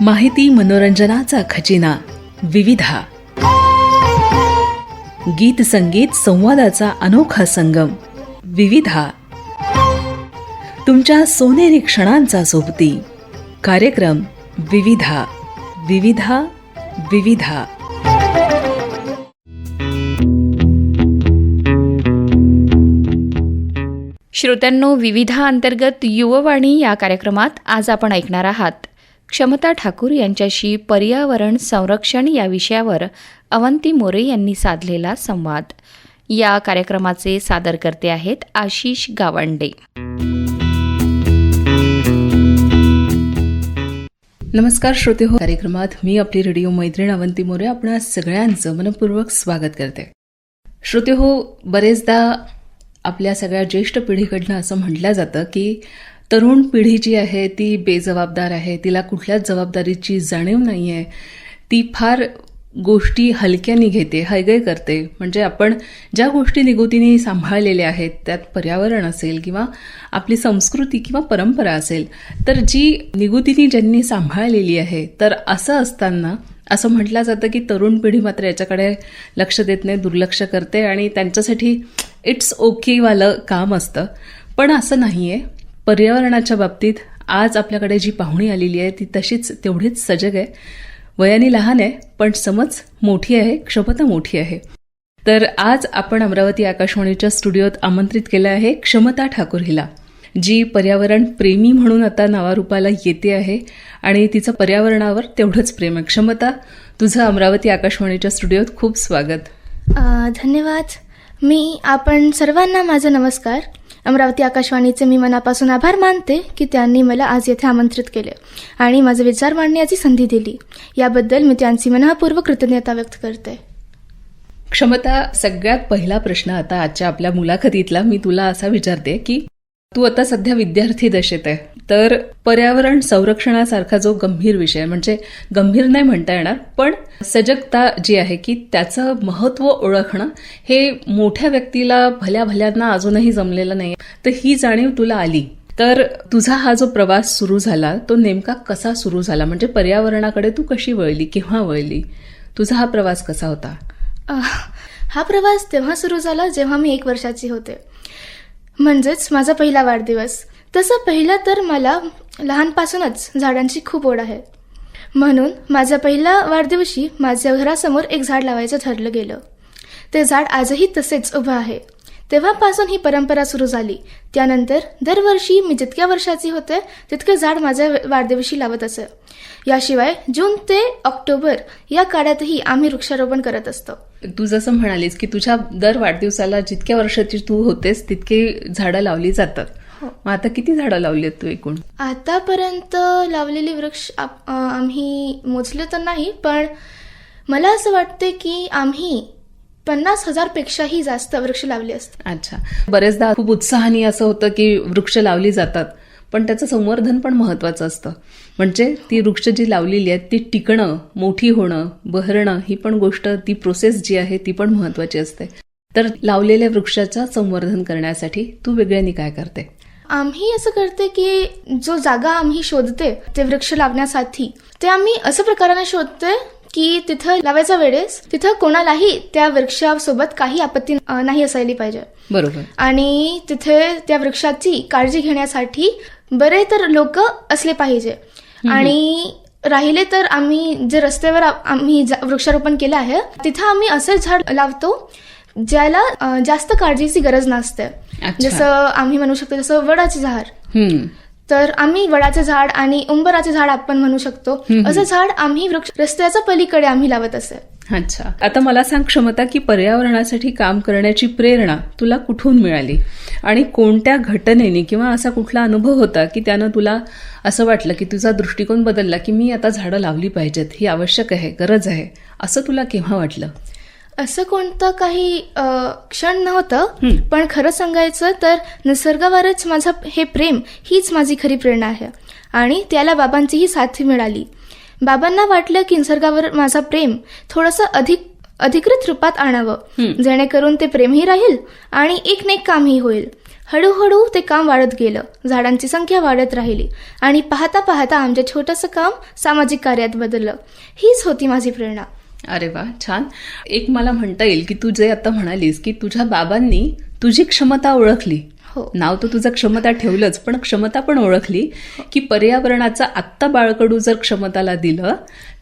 माहिती मनोरंजनाचा खजिना विविधा. गीत संगीत संवादाचा अनोखा संगम विविधा. तुमच्या सोनेरी क्षणांचा सोबती कार्यक्रम विविधा. विविधा विविधा. श्रोत्यांनो विविधा अंतर्गत युववाणी या कार्यक्रमात आज आपण ऐकणार आहात. क्षमता ठाकूर यांच्याशी पर्यावरण संरक्षण या विषयावर अवंती मोरे यांनी साधलेला संवाद. या कार्यक्रमाचे सादरकर्ते आहेत आशिष गावंडे. नमस्कार श्रोते हो कार्यक्रमात मी आपली रेडिओ मैत्रीण अवंती मोरे आपण सगळ्यांचं मनपूर्वक स्वागत करते. श्रोते हो बरेचदा आपल्या सगळ्या ज्येष्ठ पिढीकडनं असं म्हटलं जातं की तरुण पिढी जी आहे ती बेजबाबदार आहे तिला कुठल्याच जबाबदारीची जाणीव नाही आहे ती फार गोष्टी हलक्याने घेते हयगय करते. म्हणजे आपण ज्या गोष्टी निगुतीने सांभाळलेल्या आहेत त्यात पर्यावरण असेल किंवा आपली संस्कृती किंवा परंपरा असेल तर जी निगुतीने ज्यांनी सांभाळलेली आहे तर असं असताना असं म्हटलं जातं की तरुण पिढी मात्र याच्याकडे लक्ष देत नाही दुर्लक्ष करते आणि त्यांच्यासाठी इट्स ओकेवालं काम असतं. पण असं नाही आहे पर्यावरणाच्या बाबतीत आज आपल्याकडे जी पाहुणी आलेली आहे ती तशीच तेवढीच सजग आहे. वयाने लहान आहे पण समज मोठी आहे क्षमता मोठी आहे. तर आज आपण अमरावती आकाशवाणीच्या स्टुडिओत आमंत्रित केलं आहे क्षमता ठाकूर हिला जी पर्यावरण प्रेमी म्हणून आता नावारूपाला येते आहे आणि तिचं पर्यावरणावर तेवढंच प्रेम आहे. क्षमता तुझं अमरावती आकाशवाणीच्या स्टुडिओत खूप स्वागत. धन्यवाद. मी आपण सर्वांना माझा नमस्कार. अमरावती आकाशवाणीचे मी मनापासून आभार मानते की त्यांनी मला आज येथे आमंत्रित केले आणि माझे विचार मांडण्याची संधी दिली. याबद्दल मी त्यांची मनःपूर्वक कृतज्ञता व्यक्त करते. क्षमता सगळ्यात पहिला प्रश्न आता आजच्या आपल्या मुलाखतीतला मी तुला असा विचारते की तू आता सध्या विद्यार्थी दशेत आहे. तर पर्यावरण संरक्षणासारखा जो गंभीर विषय म्हणजे गंभीर नाही म्हणता येणार पण सजगता जी आहे की त्याचं महत्त्व ओळखणं हे मोठ्या व्यक्तीला भल्या भल्यांना अजूनही जमलेलं नाही तर ही जाणीव तुला आली. तर तुझा हा जो प्रवास सुरू झाला तो नेमका कसा सुरू झाला? म्हणजे पर्यावरणाकडे तू कशी वळली केव्हा वळली? तुझा हा प्रवास कसा होता? हा प्रवास तेव्हा सुरू झाला जेव्हा मी एक वर्षाची होते. म्हणजेच माझा पहिला वाढदिवस. तसं पहिलं तर मला लहानपासूनच झाडांची खूप ओढ आहे. म्हणून माझ्या पहिल्या वाढदिवशी माझ्या घरासमोर एक झाड लावायचं ठरलं गेलं. ते झाड आजही तसेच उभं आहे. तेव्हापासून ही परंपरा सुरू झाली. त्यानंतर दरवर्षी मी जितक्या वर्षाची होते तितके झाड माझ्या वाढदिवशी लावत असे. याशिवाय जून ते ऑक्टोबर या काळातही आम्ही वृक्षारोपण करत असतो. तू जसं म्हणालीस की तुझ्या दर वाढदिवसाला जितक्या वर्षाची तू होतेस तितके झाडं लावली जातात. मग आता किती झाडं लावली आहेत तू एकूण? आतापर्यंत लावलेली वृक्ष आम्ही मोजले तर नाही पण मला असं वाटते की आम्ही पन्नास हजारपेक्षाही जास्त वृक्ष लावले असतात. अच्छा. बरेचदा खूप उत्साहाने असं होतं की वृक्ष लावली जातात पण त्याचं संवर्धन पण महत्वाचं असतं. म्हणजे ती वृक्ष जी लावलेली आहेत ती टिकणं मोठी होणं बहरणं ही पण गोष्ट ती प्रोसेस जी आहे ती पण महत्वाची असते. तर लावलेल्या वृक्षाचं संवर्धन करण्यासाठी तू वेगळ्याने काय करते? आम्ही असं करते की जो जागा आम्ही शोधते ते वृक्ष लावण्यासाठी ते आम्ही असं प्रकाराने शोधते की तिथं लावायच्या वेळेस तिथं कोणालाही त्या वृक्षासोबत काही आपत्ती नाही असायला पाहिजे. बरोबर. आणि तिथे त्या वृक्षाची काळजी घेण्यासाठी बरे तर लोक असले पाहिजे. आणि राहिले तर आम्ही जे रस्त्यावर आम्ही वृक्षारोपण केलं आहे तिथं आम्ही असे झाड लावतो ज्याला जास्त काळजीची गरज नसते. जसं आम्ही म्हणू शकतो जसं वडाचे झाड. तर आम्ही वडाचे झाड आणि उंबराचे झाड आपण म्हणू शकतो. असं झाड आम्ही वृक्ष रस्त्याच्या पलीकडे आम्ही लावत असे. अच्छा. आता मला सांग क्षमता की पर्यावरणासाठी काम करण्याची प्रेरणा तुला कुठून मिळाली? आणि कोणत्या घटनेने किंवा असा कुठला अनुभव होता की त्यानं तुला असं वाटलं की तुझा दृष्टिकोन बदलला की मी आता झाडं लावली पाहिजेत ही आवश्यक आहे गरज आहे असं तुला केव्हा वाटलं? असं कोणतं काही क्षण नव्हतं. पण खरं सांगायचं तर निसर्गावरच माझं हे प्रेम हीच माझी खरी प्रेरणा आहे. आणि त्याला बाबांचीही साथ मिळाली. बाबांना वाटलं की निसर्गावर माझा प्रेम थोडंसं अधिक अधिकृत रूपात आणावं. जेणेकरून ते प्रेमही राहील आणि एक न एक कामही होईल. हळूहळू ते काम वाढत गेलं. झाडांची संख्या वाढत राहिली. आणि पाहता पाहता आमच्या छोटंसं काम सामाजिक कार्यात बदललं. हीच होती माझी प्रेरणा. अरे वा छान. एक मला म्हणता येईल की तू जे आता म्हणालीस की तुझ्या बाबांनी तुझी क्षमता ओळखली. हो. नाव तर तुझं क्षमता ठेवलंच पण क्षमता पण ओळखली की पर्यावरणाचा आत्ता बाळकडू जर क्षमताला दिलं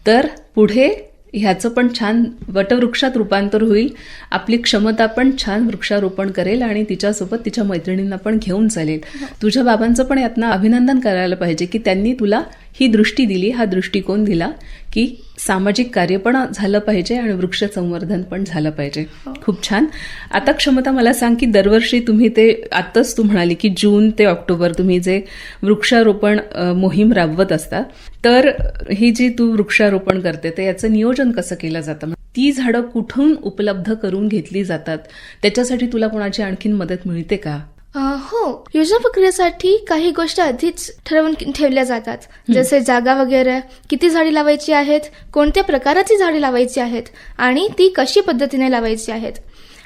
तर पुढे ह्याचं पण छान वटवृक्षात रूपांतर होईल आपली क्षमता पण छान वृक्षारोपण करेल आणि तिच्यासोबत तिच्या मैत्रिणींना पण घेऊन चालेल. तुझ्या बाबांचं पण यातनं अभिनंदन करायला पाहिजे की त्यांनी तुला ही दृष्टी दिली हा दृष्टिकोन दिला की सामाजिक कार्य पण झालं पाहिजे आणि वृक्ष संवर्धन पण झालं पाहिजे. खूप छान. आता क्षमता मला सांग की दरवर्षी तुम्ही ते आत्ताच तू म्हणाली की जून ते ऑक्टोबर तुम्ही जे वृक्षारोपण मोहीम राबवत असता तर ही जी तू वृक्षारोपण करते तर याचं नियोजन कसं केलं जातं? ती झाडं कुठून उपलब्ध करून घेतली जातात? त्याच्यासाठी तुला कोणाची आणखीन मदत मिळते का? हो. योजना प्रक्रियेसाठी काही गोष्टी आधीच ठरवून ठेवल्या जातात. जसे जागा वगैरे किती झाडी लावायची आहेत कोणत्या प्रकाराची झाडी लावायची आहेत आणि ती कशी पद्धतीने लावायची आहेत.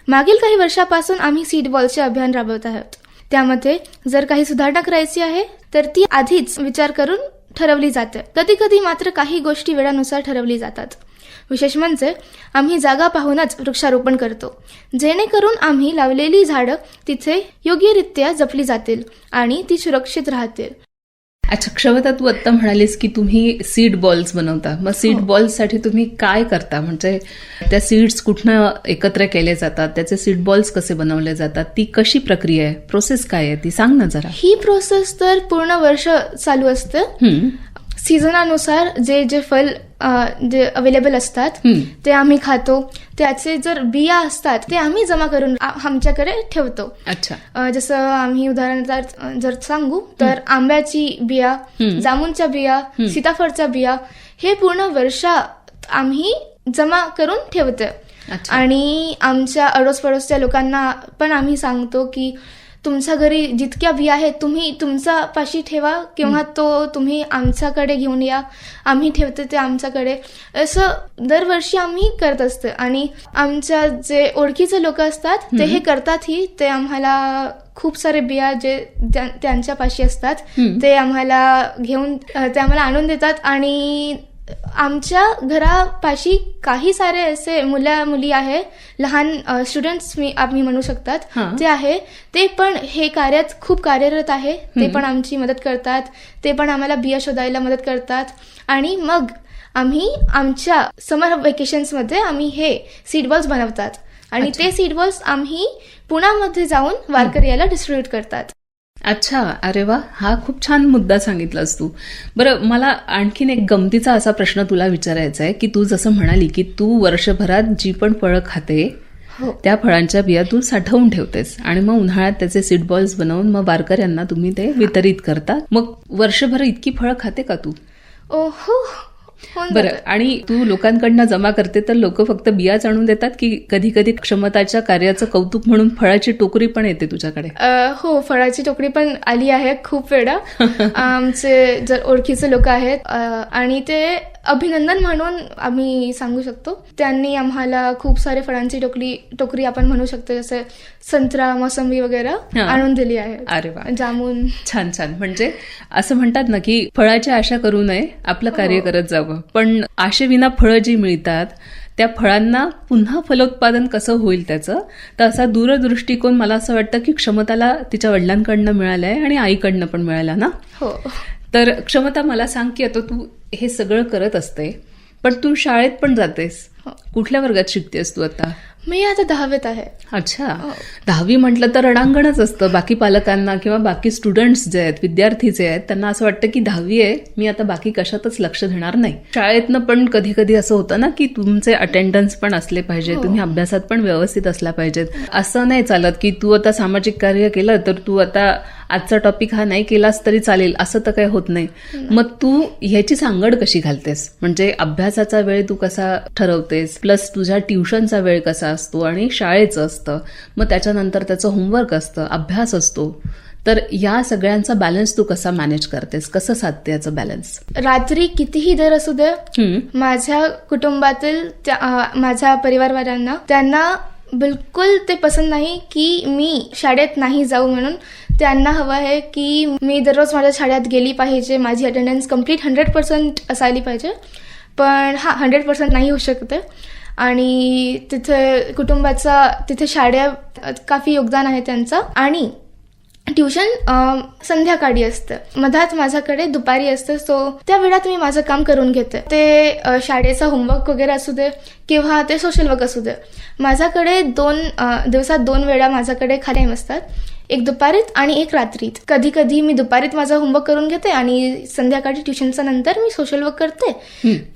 मागील काही वर्षापासून आम्ही सीड बॉलचे अभियान राबवत आहोत. त्यामध्ये जर काही सुधारणा करायची आहे तर ती आधीच विचार करून ठरवली जाते. कधी कधी मात्र काही गोष्टी वेळानुसार ठरवली जातात. विशेष म्हणजे आम्ही जागा पाहूनच वृक्षारोपण करतो. जेणेकरून आम्ही लावलेली झाडं तिथे योग्यरित्या जपली जातील आणि ती सुरक्षित राहतील. अच्छा क्षमता तू आत्ता म्हणालीस की तुम्ही सीड बॉल्स बनवता. मग सीड हो. बॉल्ससाठी तुम्ही काय करता? म्हणजे त्या सीड्स कुठनं एकत्र केले जातात? त्याचे सीड बॉल्स कसे बनवले जातात? ती कशी प्रक्रिया आहे? प्रोसेस काय आहे? ती सांग ना जरा. ही प्रोसेस तर पूर्ण वर्ष चालू असते. सीझनानुसार जे जे फल जे अवेलेबल असतात. ते आम्ही खातो. त्याचे जर बिया असतात ते आम्ही जमा करून आमच्याकडे ठेवतो. अच्छा. जसं आम्ही उदाहरण जर सांगू तर आंब्याची बिया. जामुनच्या बिया सीताफळच्या बिया हे पूर्ण वर्षात आम्ही जमा करून ठेवतो अच्छा. आणि आमच्या अडोस पडोसच्या लोकांना पण आम्ही सांगतो की तुमच्या घरी जितक्या बिया आहेत तुम्ही तुमचा पाशी ठेवा किंवा तो तुम्ही आमच्याकडे घेऊन या. आम्ही ठेवतो ते आमच्याकडे. असं दरवर्षी आम्ही करत असतो. आणि आमच्या जे ओळखीचे लोक असतात ते हे करतातही. ते आम्हाला खूप सारे बिया जे त्या- त्यांच्या पाशी असतात. ते आम्हाला घेऊन ते आम्हाला आणून देतात. आणि आमच्या घरापाशी काही सारे असे मुला मुली आहे लहान स्टुडंट्स मी आम्ही म्हणू शकतात. ते आहे ते पण हे कार्यात खूप कार्यरत आहे ते पण आमची मदत करतात ते पण आम्हाला बिया शोधायला मदत करतात आणि मग आम्ही आमच्या समर वेकेशन्समध्ये आम्ही हे सीड बॉल्स बनवतात. आणि ते सीड बॉल्स आम्ही पुण्यामध्ये जाऊन वारकऱ्याला डिस्ट्रीब्यूट करतात. अच्छा अरे वा हा खूप छान मुद्दा सांगितलास तू. बरं मला आणखीन एक गमतीचा असा प्रश्न तुला विचारायचा आहे की तू जसं म्हणाली की तू वर्षभरात जी पण फळं खाते हो. त्या फळांच्या बिया तू साठवून ठेवतेस. आणि मग उन्हाळ्यात त्याचे सीड बॉल्स बनवून मग वारकऱ्यांना तुम्ही ते वितरित करता. मग वर्षभर इतकी फळं खाते का तू? ओ हो. बरं जातं. आणि तू लोकांकडनं जमा करते तर लोक फक्त बियाच आणून देतात की कधी कधी क्षमताच्या कार्याचं कौतुक म्हणून फळाची टोकरी पण येते तुझ्याकडे हो फळाची टोकरी पण आली आहे खूप वेळा आमचे जर ओळखीचे लोक आहेत आणि ते अभिनंदन म्हणून आम्ही सांगू शकतो. त्यांनी आम्हाला खूप सारे फळांची टोकरी टोकरी आपण म्हणू शकतो जसे संत्रा मोसंबी वगैरे हा. आणून दिली आहे. अरे वा. जामून. छान छान. म्हणजे असं म्हणतात ना की फळाची आशा करू नये आपलं कार्य करत जावं. पण आशेविना फळं जी मिळतात त्या फळांना पुन्हा फलोत्पादन कसं होईल त्याचं? तर असा दूरदृष्टिकोन मला असं वाटतं की क्षमताला तिच्या वडिलांकडनं मिळाला आहे आणि आईकडनं पण मिळाला ना? हो. तर क्षमता मला सांग की आता तू हे सगळं करत असते पण तू शाळेत पण जातेस. कुठल्या वर्गात शिकतेस तू आता? मी आता दहावीत आहे. अच्छा. हो. दहावी म्हटलं तर रणांगणच असतं. बाकी पालकांना किंवा बाकी स्टुडंट्स जे आहेत विद्यार्थी जे आहेत त्यांना असं वाटतं की दहावी आहे मी आता बाकी कशातच लक्ष देणार नाही. शाळेतनं पण कधी कधी असं होतं ना की तुमचे अटेंडन्स पण असले पाहिजे हो. तुम्ही अभ्यासात पण व्यवस्थित असला पाहिजेत. असं नाही चालत की तू आता सामाजिक कार्य केलं तर तू आता आजचा टॉपिक हा नाही केलास तरी चालेल असं तर काही होत नाही. मग तू ह्याची सांगड कशी घालतेस? म्हणजे अभ्यासाचा वेळ तू कसा ठरवतेस प्लस तुझ्या ट्युशनचा वेळ कसा असतो आणि शाळेचं असतं मग त्याच्यानंतर त्याचं होमवर्क असतं अभ्यास असतो. तर या सगळ्यांचा बॅलन्स तू कसा मॅनेज करतेस? कसं साधते याचं बॅलन्स रात्री कितीही दर असू दे माझ्या कुटुंबातील माझ्या परिवारवाल्यांना त्यांना बिलकुल ते पसंत नाही की मी शाळेत नाही जाऊ म्हणून. त्यांना हवं आहे की मी दररोज माझ्या शाळेत गेली पाहिजे माझी अटेंडन्स कंप्लीट हंड्रेड पर्सेंट असायला पाहिजे. पण हा हंड्रेड पर्सेंट नाही होऊ शकते. आणि तिथे कुटुंबाचा तिथे शाळेत काफी योगदान आहे त्यांचं. आणि ट्युशन संध्याकाळी असतं. मधात माझ्याकडे दुपारी असते सो त्या वेळात मी माझं काम करून घेते. ते शाळेचा होमवर्क वगैरे असू दे किंवा ते सोशल वर्क असू दे. माझ्याकडे दोन दिवसात दोन वेळा माझ्याकडे खाली असतात. एक दुपारीत आणि एक रात्रीत. कधी कधी मी दुपारीत माझा होमवर्क करून घेते आणि संध्याकाळी ट्युशनच्या नंतर मी सोशल वर्क करते.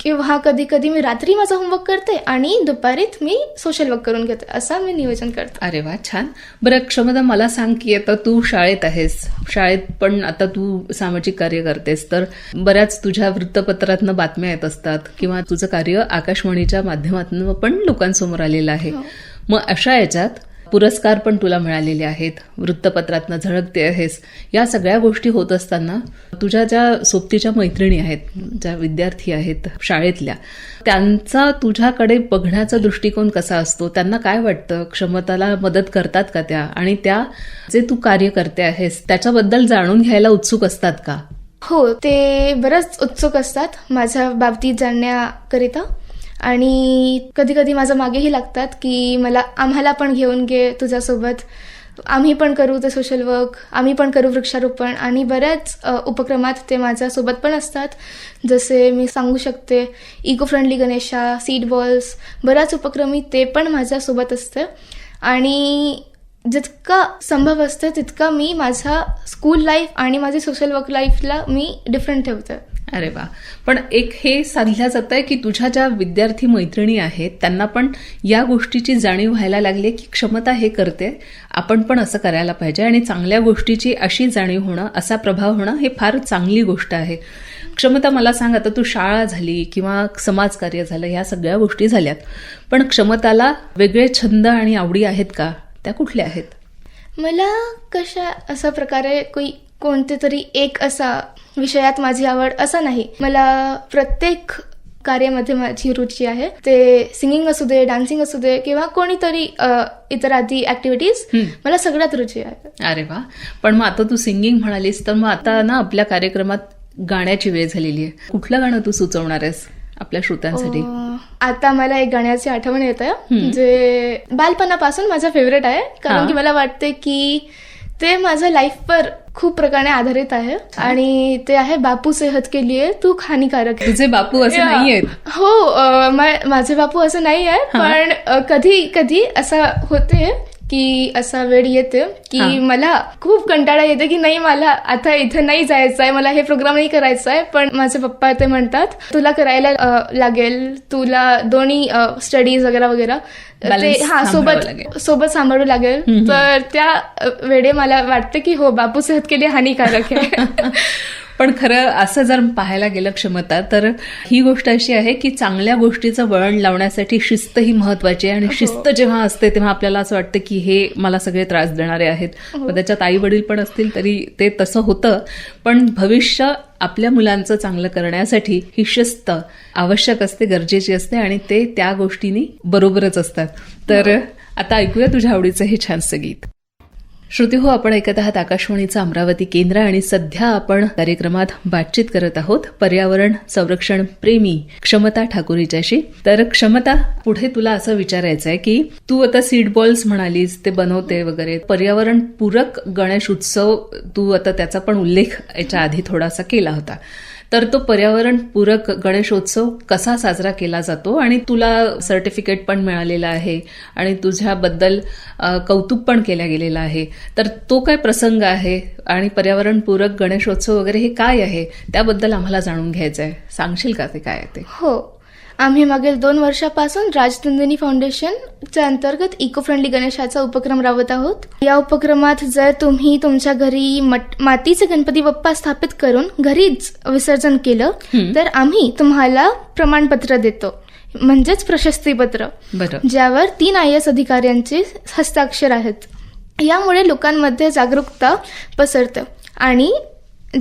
किंवा कधी कधी मी रात्री माझा होमवर्क करते आणि दुपारीत मी सोशल वर्क करून घेते. असं मी नियोजन करते. अरे वा छान. बरं क्षमता मला सांग की आता तू शाळेत आहेस. शाळेत पण आता तू सामाजिक कार्य करतेस. तर बऱ्याच तुझ्या वृत्तपत्रातनं बातम्या येत असतात किंवा तुझं कार्य आकाशवाणीच्या माध्यमातून पण लोकांसमोर आलेलं आहे. मग अशा याच्यात पुरस्कार पण तुला मिळालेले आहेत. वृत्तपत्रातनं झळकते आहेस. या सगळ्या गोष्टी होत असताना तुझ्या ज्या सोबतीच्या मैत्रिणी आहेत ज्या विद्यार्थी आहेत शाळेतल्या त्यांचा तुझ्याकडे बघण्याचा दृष्टिकोन कसा असतो? त्यांना काय वाटतं? क्षमताला मदत करतात का त्या? आणि त्या जे तू कार्य करते आहेस त्याच्याबद्दल जाणून घ्यायला उत्सुक असतात का? हो ते बरंच उत्सुक असतात माझ्या बाबतीत जाणण्याकरिता. आणि कधी कधी माझं मागेही लागतात की मला आम्हाला पण घेऊन घे तुझ्यासोबत. आम्ही पण करू ते सोशल वर्क आम्ही पण करू वृक्षारोपण आणि बऱ्याच उपक्रमात ते माझ्यासोबत पण असतात. जसे मी सांगू शकते eco friendly Ganesha seed balls बऱ्याच उपक्रमी ते पण माझ्यासोबत असतं. आणि जितकं संभव असतं तितकं मी माझा स्कूल लाईफ आणि माझी सोशल वर्क लाईफला मी डिफरंट ठेवते. अरे वा. पण एक हे साधल्या जात आहे की तुझ्या ज्या विद्यार्थी मैत्रिणी आहेत त्यांना पण या गोष्टीची जाणीव व्हायला लागली की क्षमता हे करते. आपण पण असं करायला पाहिजे आणि चांगल्या गोष्टीची अशी जाणीव होणं असा प्रभाव होणं हे फार चांगली गोष्ट आहे. क्षमता मला सांग आता तू शाळा झाली किंवा समाजकार्य झालं ह्या सगळ्या गोष्टी झाल्यात. पण क्षमताला वेगळे छंद आणि आवडी आहेत का? त्या कुठल्या आहेत? मला कशा अशा प्रकारे कोई कोणते तरी एक असा विषयात माझी आवड असं नाही. मला प्रत्येक कार्यामध्ये माझी रुची आहे. ते सिंगिंग असू दे डान्सिंग असू दे किंवा कोणीतरी इतर आदी ऍक्टिव्हिटीज. मला सगळ्यात रुची आहे. अरे वा. पण मग आता तू सिंगिंग म्हणालीस तर मग आता ना आपल्या कार्यक्रमात गाण्याची वेळ झालेली आहे. कुठलं गाणं तू सुचवणार आहेस आपल्या श्रोत्यांसाठी? आता मला एक गाण्याची आठवण येत आहे जे बालपणापासून माझं फेवरेट आहे. कारण की मला वाटते की ते माझ्या लाईफवर खूप प्रकारे आधारित आहे. आणि ते आहे बापू सेहत के लिए तू हानिकारक तुझे बापू असे या. नाहीयेत. हो माझे बापू असं नाही आहे पण कधी कधी असं होते की असा वेळ येते की. मला खूप कंटाळा येते की नाही मला आता इथे नाही जायचं आहे मला हे प्रोग्राम नाही करायचं आहे पण माझे पप्पा ते म्हणतात तुला करायला लागेल तुला दोन्ही स्टडीज वगैरे वगैरे. ते हा सोबत. सोबत सांभाळू लागेल. तर त्या वेळे मला वाटतं की हो बापू सेहत के लिए हानिकारक आहे. पण खरं असं जर पाहायला गेलं क्षमता तर ही गोष्ट अशी आहे की चांगल्या गोष्टीचं वळण लावण्यासाठी शिस्त ही महत्वाची आहे. आणि शिस्त जेव्हा असते तेव्हा आपल्याला असं वाटतं की हे मला सगळे त्रास देणारे आहेत. मग त्याच्यात आई वडील पण असतील तरी ते तसं होतं. पण भविष्य आपल्या मुलांचं चांगलं करण्यासाठी ही शिस्त आवश्यक असते गरजेची असते आणि ते त्या गोष्टींनी बरोबरच असतात. तर आता ऐकूया तुझ्या आवडीचं हे छानसं गीत. श्रुती हो आपण ऐकत आहात आकाशवाणीचं अमरावती केंद्र आणि सध्या आपण कार्यक्रमात बातचीत करत आहोत पर्यावरण संरक्षण प्रेमी क्षमता ठाकूर हिच्याशी तर क्षमता पुढे तुला असं विचारायचं आहे की तू आता सीड बॉल्स म्हणालीस ते बनवते वगैरे पर्यावरण पूरक गणेश उत्सव तू आता त्याचा पण उल्लेख याच्या आधी थोडासा केला होता. तर तो पर्यावरणपूरक गणेशोत्सव कसा साजरा केला जातो? आणि तुला सर्टिफिकेट पण मिळालेलं आहे आणि तुझ्याबद्दल कौतुक पण केल्या गेलेलं आहे. तर तो काय प्रसंग आहे? आणि पर्यावरणपूरक गणेशोत्सव वगैरे हे काय आहे? त्याबद्दल आम्हाला जाणून घ्यायचं आहे सांगशील का ते काय आहे ते? हो. आम्ही मागील दोन वर्षापासून राजनंदिनी फाउंडेशनच्या अंतर्गत इको फ्रेंडली गणेशाचा उपक्रम राबवत आहोत. या उपक्रमात जर तुम्ही तुमच्या घरी मातीचे गणपती बाप्पा स्थापित करून घरीच विसर्जन केलं तर आम्ही तुम्हाला प्रमाणपत्र देतो. म्हणजेच प्रशस्तीपत्र ज्यावर तीन आय एस अधिकाऱ्यांचे हस्ताक्षर आहेत. यामुळे लोकांमध्ये जागरूकता पसरतं आणि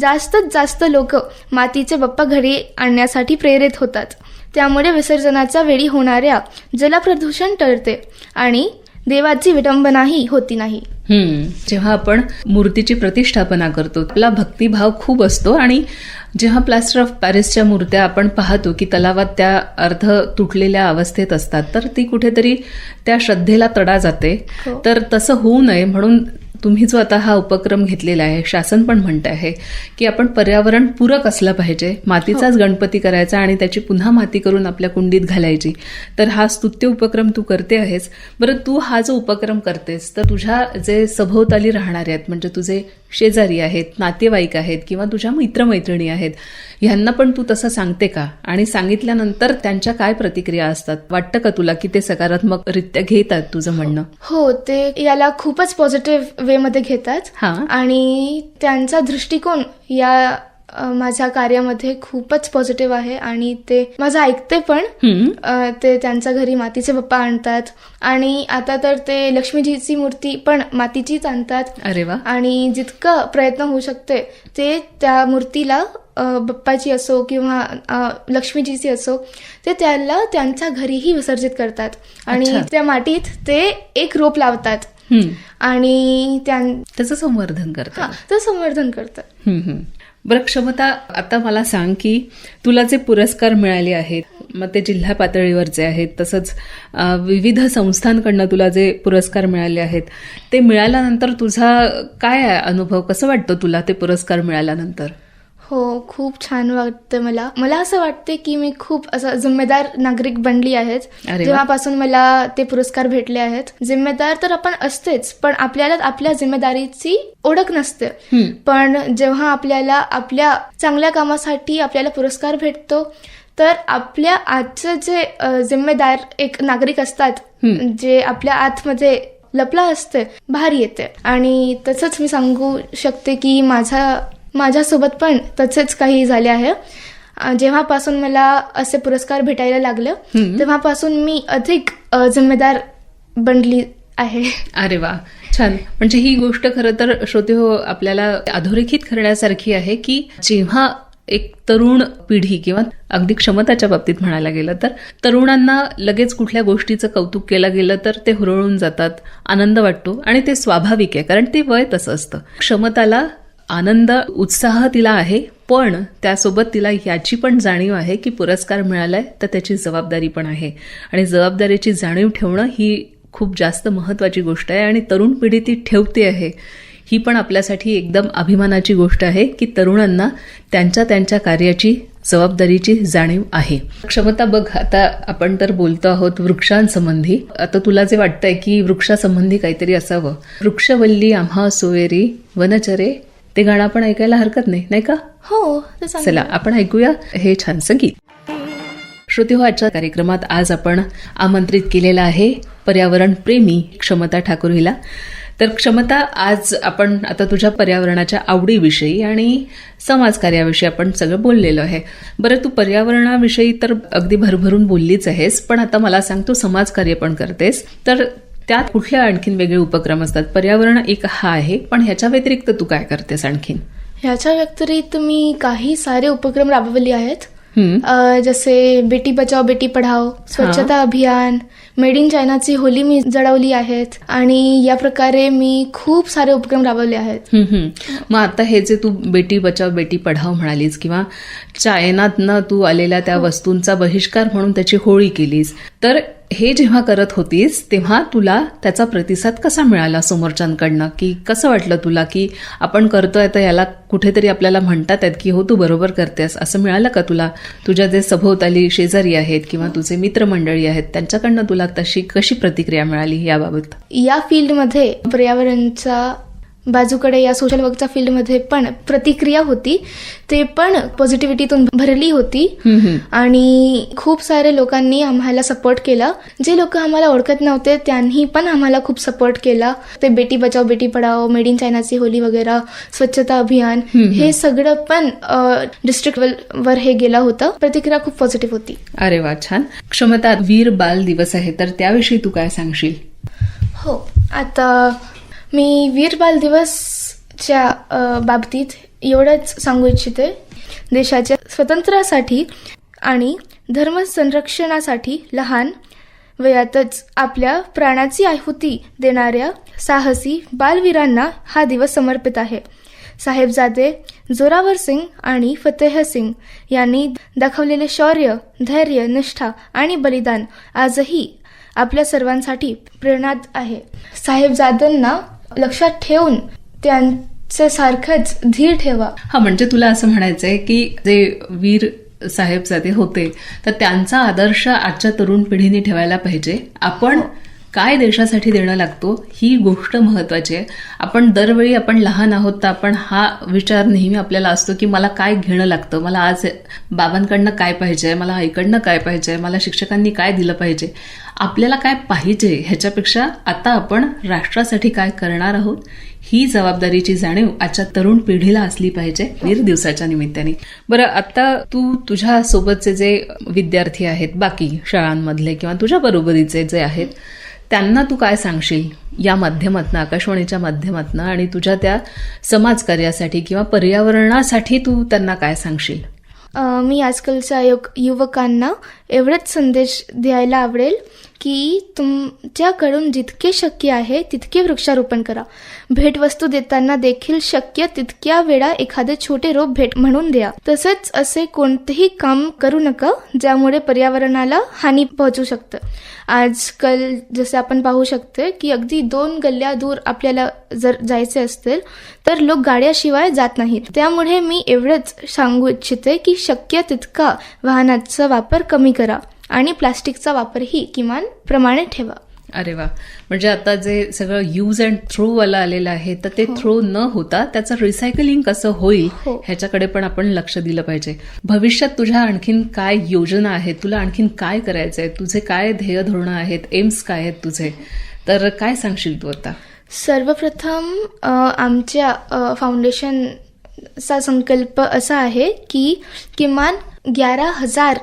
जास्तीत जास्त लोक मातीचे बाप्पा घरी आणण्यासाठी प्रेरित होतात. त्यामुळे विसर्जनाच्या वेळी होणाऱ्या जलप्रदूषण टळते आणि देवाची विडंबनाही होती नाही. हम्म. जेव्हा आपण मूर्तीची प्रतिष्ठापना करतो आपला भक्तिभाव खूप असतो आणि जेव्हा प्लास्टर ऑफ पॅरिसच्या मूर्त्या आपण पाहतो की तलावात त्या अर्ध तुटलेल्या अवस्थेत असतात तर ती कुठेतरी त्या श्रद्धेला तडा जाते. हो. तर तसं होऊ नये म्हणून तुम्ही जो आता हा उपक्रम घेतलेला आहे शासन पण म्हणत आहे की आपण पर्यावरण पूरक असलं पाहिजे मातीचाच गणपती करायचा आणि त्याची पुन्हा माती करून आपल्या कुंडीत घालायची. तर हा स्तुत्य उपक्रम तू करते आहेस. बरं तू हा जो उपक्रम करतेस तर तुझ्या जे सभोवताली राहणारे आहेत म्हणजे तुझे शेजारी आहेत नातेवाईक आहेत किंवा तुझ्या मित्रमैत्रिणी आहेत ह्यांना पण तू तसं सांगते का? आणि सांगितल्यानंतर त्यांच्या काय प्रतिक्रिया असतात? वाटतं का तुला की ते सकारात्मकरित्या घेतात तुझं म्हणणं? हो ते याला खूपच पॉझिटिव्ह वेमध्ये घेतात. आणि त्यांचा दृष्टिकोन या माझ्या कार्यामध्ये खूपच पॉझिटिव्ह आहे आणि ते माझं ऐकते पण. ते त्यांच्या घरी मातीचे बाप्पा आणतात. आणि आता तर ते लक्ष्मीजीची मूर्ती पण मातीचीच आणतात. अरे वा. आणि जितकं प्रयत्न होऊ शकते ते त्या मूर्तीला बाप्पाची असो किंवा लक्ष्मीजीची असो ते त्याला त्यांच्या घरीही विसर्जित करतात. आणि. त्या मातीत ते एक रोप लावतात. आणि त्यां त्याचं संवर्धन करतात ते संवर्धन करतात हम्म, हम्म. बरं क्षमता आता मला सांग की तुला जे पुरस्कार मिळाले आहेत मग ते जिल्हा पातळीवरचे आहेत तसंच विविध संस्थांकडनं तुला जे पुरस्कार मिळाले आहेत ते मिळाल्यानंतर तुझा काय अनुभव कसं वाटतं तुला ते पुरस्कार मिळाल्यानंतर? हो खूप छान वाटतं मला मला असं वाटते की मी खूप असं जिम्मेदार नागरिक बनली आहेत. जेव्हापासून मला ते पुरस्कार भेटले आहेत जिम्मेदार तर आपण असतेच पण आपल्याला आपल्या जिम्मेदारीची ओळख नसते. पण जेव्हा आपल्याला आपल्या चांगल्या कामासाठी आपल्याला पुरस्कार भेटतो तर आपल्या आजचे जे जिम्मेदार एक नागरिक असतात. जे आपल्या आतमध्ये लपला असते बाहेर येते आणि तसंच मी सांगू शकते की माझा माझ्यासोबत पण तसेच काही झाले आहे. जेव्हापासून मला असे पुरस्कार भेटायला लागले. तेव्हापासून मी अधिक जिम्मेदार बनली आहे. अरे वा छान. म्हणजे ही गोष्ट खरं तर श्रोते हो आपल्याला अधोरेखित करण्यासारखी आहे की जेव्हा एक तरुण पिढी किंवा अगदी क्षमताच्या बाबतीत म्हणायला गेलं तर तरुणांना लगेच कुठल्या गोष्टीचं कौतुक केलं गेलं तर ते हुरळून जातात आनंद वाटतो आणि ते स्वाभाविक आहे कारण ते वय तसं असतं. क्षमताला आनंद उत्साह तिला आहे पण त्यासोबत तिला याची पण जाणीव आहे की पुरस्कार मिळालाय तर त्याची जबाबदारी पण आहे. आणि जबाबदारीची जाणीव ठेवणं ही खूप जास्त महत्वाची गोष्ट आहे आणि तरुण पिढी ती ठेवते आहे. ही पण आपल्यासाठी एकदम अभिमानाची गोष्ट आहे की तरुणांना त्यांच्या त्यांच्या कार्याची जबाबदारीची जाणीव आहे. क्षमता बघ आता आपण तर बोलतो आहोत वृक्षांसंबंधी. आता तुला जे वाटतंय की वृक्षासंबंधी काहीतरी असावं. वृक्षवल्ली आम्हा सोयरी वनचरे ते गाणं आपण ऐकायला हरकत नाही नाही का? हो चला आपण ऐकूया हे छानसं गीत श्रोते हो आजच्या कार्यक्रमात आज आपण आमंत्रित केलेला आहे पर्यावरण प्रेमी क्षमता ठाकूर हिला तर क्षमता आज आपण आता तुझ्या पर्यावरणाच्या आवडीविषयी आणि समाजकार्याविषयी आपण सगळं बोललेलो आहे. बरं तू पर्यावरणाविषयी तर अगदी भरभरून बोललीच आहेस पण आता मला सांग तू समाजकार्य पण करतेस. तर त्यात कुठल्या आणखीन वेगळे उपक्रम असतात? पर्यावरण एक हा आहे पण ह्याच्या व्यतिरिक्त तू काय करतेस आणखीन? ह्याच्या व्यतिरिक्त मी काही सारे उपक्रम राबवले आहेत. जसे बेटी बचाव बेटी पढाओ स्वच्छता अभियान मेड इन चायनाची होली मी जळवली आहेत आणि या प्रकारे मी खूप सारे उपक्रम राबवले आहेत. मग आता हे जे तू बेटी बचाव बेटी पढाव म्हणालीस किंवा चायनातनं तू आलेल्या त्या वस्तूंचा बहिष्कार म्हणून त्याची होळी केलीस तर हे जेव्हा करत होतीस तेव्हा तुला त्याचा प्रतिसाद कसा मिळाला समोरच्यांकडनं? की कसं वाटलं तुला की आपण करतोय तर याला कुठेतरी आपल्याला म्हणतात आहेत की हो तू बरोबर करतेस असं मिळालं का तुला? तुझ्या जे सभोवताली शेजारी आहेत किंवा तुझे मित्रमंडळी आहेत त्यांच्याकडनं तुला तशी कशी प्रतिक्रिया मिळाली याबाबत? या फील्डमध्ये पर्यावरणचा बाजूकडे या सोशल वर्कच्या फील्डमध्ये पण प्रतिक्रिया होती. ते पण पॉझिटिव्हिटीतून भरली होती. आणि खूप सारे लोकांनी आम्हाला सपोर्ट केला. जे लोक आम्हाला ओळखत नव्हते त्यांनी पण आम्हाला खूप सपोर्ट केला. ते बेटी बचाव बेटी पढाओ मेड इन चायनाची होली वगैरे स्वच्छता अभियान हे सगळं पण डिस्ट्रिक्ट वर हे गेलं होतं. प्रतिक्रिया खूप पॉझिटिव्ह होती. अरे वा छान. क्षमता वीर बाल दिवस आहे. तर त्याविषयी तू काय सांगशील? हो. आता मी वीर बाल दिवसच्या बाबतीत एवढंच सांगू इच्छिते. देशाच्या स्वातंत्र्यासाठी आणि धर्म संरक्षणासाठी लहान वयातच आपल्या प्राणाची आहुती देणाऱ्या साहसी बालवीरांना हा दिवस समर्पित आहे. साहेबजादे जोरावर सिंग आणि फतेह सिंग यांनी दाखवलेले शौर्य धैर्य निष्ठा आणि बलिदान आजही आपल्या सर्वांसाठी प्रेरणात आहे. साहेबजादांना लक्षात ठेवून त्यांचं सारखंच धीर ठेवा. हा म्हणजे तुला असं म्हणायचंय की जे वीर साहेबजादे होते तर त्यांचा आदर्श आजच्या तरुण पिढीने ठेवायला पाहिजे. आपण काय देशासाठी देणं लागतो ही गोष्ट महत्वाची आहे. आपण दरवेळी आपण लहान आहोत तर आपण हा विचार नेहमी आपल्याला असतो की मला काय घेणं लागतं? मला आज बाबांकडनं काय पाहिजे? मला आईकडनं काय पाहिजे? मला शिक्षकांनी काय दिलं पाहिजे? आपल्याला काय पाहिजे ह्याच्यापेक्षा आता आपण राष्ट्रासाठी काय करणार आहोत? ही जबाबदारीची जाणीव आजच्या तरुण पिढीला असली पाहिजे वीर दिवसाच्या निमित्ताने. बरं आता तू तुझ्या सोबतचे जे विद्यार्थी आहेत बाकी शाळांमधले किंवा तुझ्या बरोबरीचे जे आहेत त्यांना तू काय सांगशील? या माध्यमातनं आकाशवाणीच्या माध्यमातनं आणि तुझ्या त्या समाजकार्यासाठी किंवा पर्यावरणासाठी तू त्यांना काय सांगशील? मी आजकालच्या युवकांना एवढंच संदेश द्यायला आवडेल की तुमच्याकडून जितके शक्य आहे तितके वृक्षारोपण करा. भेटवस्तू देताना देखील शक्य तितक्या वेळा एखादे छोटे रोप भेट म्हणून द्या. तसंच असे कोणतेही काम करू नका ज्यामुळे पर्यावरणाला हानी पोहोचू शकतं. आजकाल जसे आपण पाहू शकतो की अगदी दोन गल्ल्या दूर आपल्याला जर जायचे असतील तर लोक गाड्याशिवाय जात नाहीत. त्यामुळे मी एवढंच सांगू इच्छिते की शक्य तितका वाहनाचा वापर कमी करा. आणि प्लास्टिकचा वापरही किमान प्रमाणे ठेवा. अरे वा. म्हणजे आता जे सगळं यूज अँड थ्रो वाला आलेलं आहे तर ते थ्रो न होता त्याचं रिसायकलिंग कसं होईल हो. ह्याच्याकडे पण आपण लक्ष दिलं पाहिजे. भविष्यात तुझ्या आणखीन काय योजना आहेत तुला आणखीन काय करायचं आहे तुझे काय ध्येय धोरणं आहेत एम्स काय आहेत तुझे? तर काय सांगशील तू आता? सर्वप्रथम आमच्या फाउंडेशनचा संकल्प असा आहे की किमान ग्यारा हजार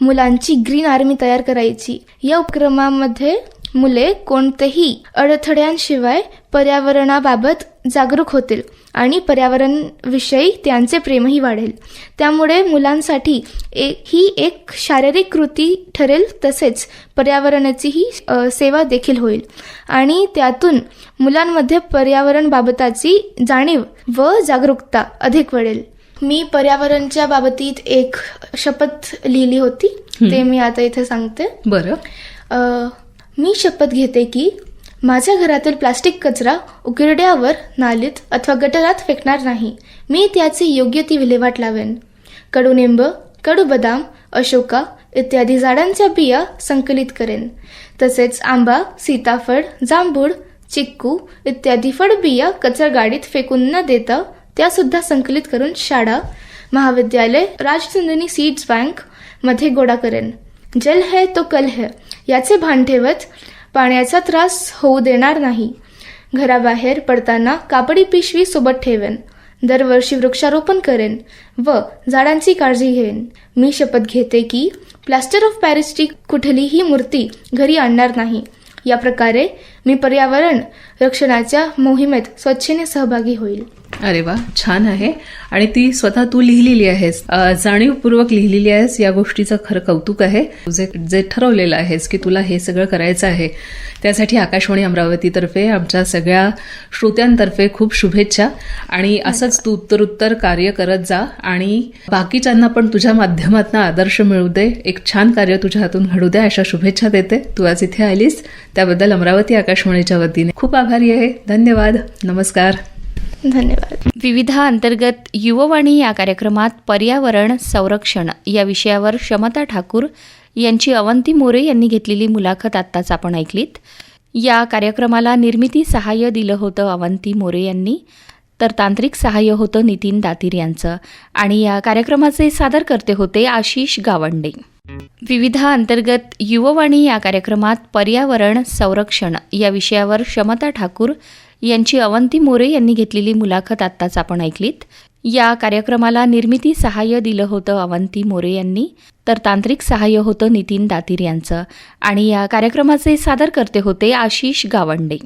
मुलांची ग्रीन आर्मी तयार करायची. या उपक्रमामध्ये मुले कोणतेही अडथळ्यांशिवाय पर्यावरणाबाबत जागरूक होतील आणि पर्यावरणविषयी त्यांचे प्रेमही वाढेल. त्यामुळे मुलांसाठी ए ही एक शारीरिक कृती ठरेल तसेच पर्यावरणाचीही सेवा देखील होईल. आणि त्यातून मुलांमध्ये पर्यावरणबाबताची जाणीव व जागरूकता अधिक वाढेल. मी पर्यावरणच्या बाबतीत एक शपथ लिहिली होती. ते मी आता इथे सांगते. बरं. मी शपथ घेते की माझ्या घरातील प्लास्टिक कचरा उकिरड्यावर नालीत अथवा गटारात फेकणार नाही. मी त्याची योग्य ती विल्हेवाट लावेन. कडुनिंब कडू बदाम अशोका इत्यादी झाडांच्या बिया संकलित करेन. तसेच आंबा सीताफळ जांभूळ चिक्कू इत्यादी फळबिया कचरा गाडीत फेकून न देता त्यासुद्धा संकलित करून शाळा महाविद्यालय राजचंदनी सीड्स बँकमध्ये गोळा करेन. जल है तो कल है. याचे भान ठेवत पाण्याचा त्रास होऊ देणार नाही. घराबाहेर पडताना कापडी पिशवी सोबत ठेवेन. दरवर्षी वृक्षारोपण करेन व झाडांची काळजी घेईन. मी शपथ घेते की प्लास्टर ऑफ पॅरिसची कुठलीही मूर्ती घरी आणणार नाही. या प्रकारे मी पर्यावरण रक्षणाच्या मोहिमेत स्वच्छेने सहभागी होईल. अरे वा छान आहे. आणि ती स्वतः तू लिहिलेली आहेस. जाणीवपूर्वक लिहिलेली आहेस या गोष्टीचं खरं कौतुक आहे. तुझे जे ठरवलेलं आहेस की तुला हे सगळं करायचं आहे त्यासाठी आकाशवाणी अमरावतीतर्फे आमच्या सगळ्या श्रोत्यांतर्फे खूप शुभेच्छा. आणि असंच तू उत्तरोत्तर कार्य करत जा आणि बाकीच्यांना पण तुझ्या माध्यमातून आदर्श मिळू दे. एक छान कार्य तुझ्या हातून घडू दे अशा शुभेच्छा देते. तू आज इथे आलीस. त्याबद्दल अमरावती आकाशवाणीच्या वतीने खूप आभारी आहे. धन्यवाद. नमस्कार. धन्यवाद. विविधा अंतर्गत युववाणी या कार्यक्रमात पर्यावरण संरक्षण या विषयावर क्षमता ठाकूर यांची अवंती मोरे यांनी घेतलेली मुलाखत आत्ताच आपण ऐकलीत. या कार्यक्रमाला निर्मिती सहाय्य दिलं होतं अवंती मोरे यांनी तर तांत्रिक सहाय्य होतं नितीन दातीर यांचं. आणि या कार्यक्रमाचे सादरकर्ते होते आशिष गावंडे. विविधा अंतर्गत युववाणी या कार्यक्रमात पर्यावरण संरक्षण या विषयावर क्षमता ठाकूर यांची अवंती मोरे यांनी घेतलेली मुलाखत आत्ताच आपण ऐकलीत. या कार्यक्रमाला निर्मिती सहाय्य दिलं होतं अवंती मोरे यांनी तर तांत्रिक सहाय्य होतं नितीन दातीर यांचं. आणि या कार्यक्रमाचे सादरकर्ते होते आशिष गावंडे.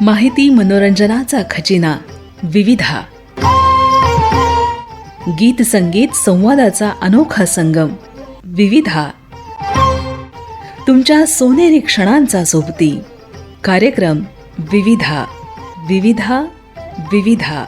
माहिती मनोरंजनाचा खजिना विविधा. गीत संगीत संवादाचा अनोखा संगम. विविधा. तुमच्या सोनेरी क्षणांचा सोबती. कार्यक्रम विविधा विविधा विविधा.